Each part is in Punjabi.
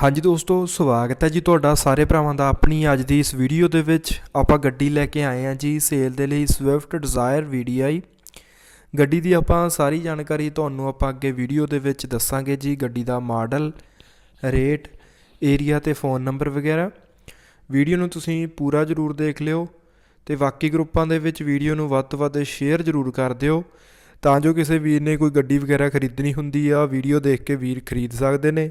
ਹਾਂਜੀ ਦੋਸਤੋ, ਸਵਾਗਤ ਹੈ ਜੀ ਤੁਹਾਡਾ ਸਾਰੇ ਭਰਾਵਾਂ ਦਾ ਆਪਣੀ ਅੱਜ ਦੀ ਇਸ ਵੀਡੀਓ ਦੇ ਵਿੱਚ। ਆਪਾਂ ਗੱਡੀ ਲੈ ਕੇ ਆਏ ਹਾਂ ਜੀ ਸੇਲ ਦੇ ਲਈ ਸਵਿਫਟ ਡਿਜ਼ਾਇਰ VDI ਗੱਡੀ ਦੀ ਆਪਾਂ ਸਾਰੀ ਜਾਣਕਾਰੀ ਤੁਹਾਨੂੰ ਆਪਾਂ ਅੱਗੇ ਵੀਡੀਓ ਦੇ ਵਿੱਚ ਦੱਸਾਂਗੇ ਜੀ, ਗੱਡੀ ਦਾ ਮਾਡਲ, ਰੇਟ ਏਰੀਆ ਤੇ ਫੋਨ ਨੰਬਰ ਵਗੈਰਾ। ਵੀਡੀਓ ਨੂੰ ਤੁਸੀਂ ਪੂਰਾ ਜ਼ਰੂਰ ਦੇਖ ਲਿਓ ਤੇ ਬਾਕੀ ਗਰੁੱਪਾਂ ਦੇ ਵਿੱਚ ਵੀਡੀਓ ਨੂੰ ਵੱਧ ਤੋਂ ਵੱਧ ਸ਼ੇਅਰ ਜ਼ਰੂਰ ਕਰ ਦਿਓ। ਤਾਂ ਜੋ ਕਿਸੇ ਵੀਰ ਨੇ ਕੋਈ ਗੱਡੀ ਵਗੈਰਾ ਖਰੀਦਣੀ ਹੁੰਦੀ ਆ, ਵੀਡੀਓ ਦੇਖ ਕੇ ਵੀਰ ਖਰੀਦ ਸਕਦੇ ਨੇ।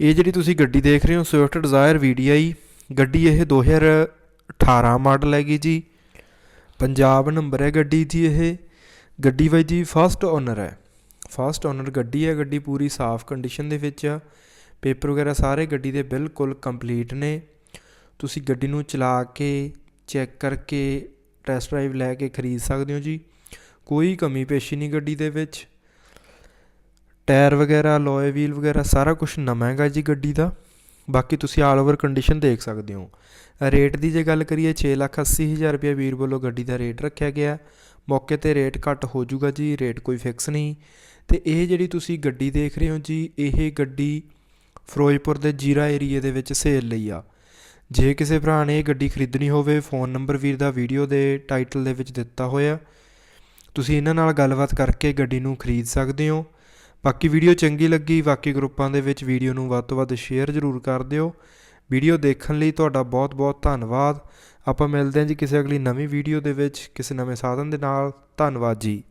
ਇਹ ਜਿਹੜੀ ਤੁਸੀਂ ਗੱਡੀ ਦੇਖ ਰਹੇ ਹੋ ਸਵਿਫਟ ਡਿਜ਼ਾਇਰ VDI ਗੱਡੀ ਇਹ 2018 ਮਾਡਲ ਹੈਗੀ ਜੀ। ਪੰਜਾਬ ਨੰਬਰ ਹੈ ਗੱਡੀ ਦੀ ਇਹ। ਗੱਡੀ ਬਾਈ ਜੀ ਫਸਟ ਓਨਰ ਹੈ। ਫਸਟ ਓਨਰ ਗੱਡੀ ਹੈ, ਗੱਡੀ ਪੂਰੀ ਸਾਫ਼ ਕੰਡੀਸ਼ਨ ਦੇ ਵਿੱਚ ਆ। ਪੇਪਰ ਵਗੈਰਾ ਸਾਰੇ ਗੱਡੀ ਦੇ ਬਿਲਕੁਲ ਕੰਪਲੀਟ ਨੇ। ਤੁਸੀਂ ਗੱਡੀ ਨੂੰ ਚਲਾ ਕੇ ਚੈੱਕ ਕਰਕੇ ਟੈਸਟ ਡਰਾਈਵ ਲੈ ਕੇ ਖਰੀਦ ਸਕਦੇ ਹੋ ਜੀ। ਕੋਈ ਕਮੀ ਪੇਸ਼ੀ ਨਹੀਂ ਗੱਡੀ ਦੇ ਵਿੱਚ। ਟਾਇਰ ਵਗੈਰਾ ਲੋਏ ਵੀਲ ਵਗੈਰਾ ਸਾਰਾ ਕੁਝ ਨਵਾਂ ਹੈਗਾ ਜੀ ਗੱਡੀ ਦਾ। ਬਾਕੀ ਤੁਸੀਂ ਆਲ ਓਵਰ ਕੰਡੀਸ਼ਨ ਦੇਖ ਸਕਦੇ ਹੋ। ਰੇਟ ਦੀ ਜੇ ਗੱਲ ਕਰੀਏ 6,80,000 ਰੁਪਏ ਵੀਰ ਵੱਲੋਂ ਗੱਡੀ ਦਾ ਰੇਟ ਰੱਖਿਆ ਗਿਆ ਮੌਕੇ ਤੇ ਰੇਟ ਘੱਟ ਹੋ ਜਾਊਗਾ ਜੀ ਰੇਟ ਕੋਈ ਫਿਕਸ ਨਹੀਂ। ਤੇ ਇਹ ਜਿਹੜੀ ਤੁਸੀਂ ਗੱਡੀ ਦੇਖ ਰਹੇ ਹੋ ਜੀ ਇਹ ਗੱਡੀ ਫਿਰੋਜ਼ਪੁਰ ਦੇ ਜੀਰਾ ਏਰੀਏ ਦੇ ਵਿੱਚ ਸੇਲ ਲਈ ਆ। ਜੇ ਕਿਸੇ ਭਰਾ ਨੇ ਇਹ ਗੱਡੀ ਖਰੀਦਣੀ ਹੋਵੇ ਫੋਨ ਨੰਬਰ ਵੀਰ ਦਾ ਵੀਡੀਓ ਦੇ ਟਾਈਟਲ ਦੇ ਵਿੱਚ ਦਿੱਤਾ ਹੋਇਆ। ਤੁਸੀਂ ਇਹਨਾਂ ਨਾਲ ਗੱਲਬਾਤ ਕਰਕੇ ਗੱਡੀ ਨੂੰ ਖਰੀਦ ਸਕਦੇ ਹੋ। ਬਾਕੀ ਵੀਡੀਓ ਚੰਗੀ ਲੱਗੀ, ਬਾਕੀ ਗਰੁੱਪਾਂ ਦੇ ਵਿੱਚ ਵੀਡੀਓ ਨੂੰ ਵੱਧ ਤੋਂ ਵੱਧ ਸ਼ੇਅਰ ਜ਼ਰੂਰ ਕਰ ਦਿਓ। ਵੀਡੀਓ ਦੇਖਣ ਲਈ ਤੁਹਾਡਾ ਬਹੁਤ-ਬਹੁਤ ਧੰਨਵਾਦ। ਆਪਾਂ ਮਿਲਦੇ ਹਾਂ ਜੀ ਕਿਸੇ ਅਗਲੀ ਨਵੀਂ ਵੀਡੀਓ ਦੇ ਵਿੱਚ, ਕਿਸੇ ਨਵੇਂ ਸਾਧਨ ਦੇ ਨਾਲ। ਧੰਨਵਾਦ ਜੀ।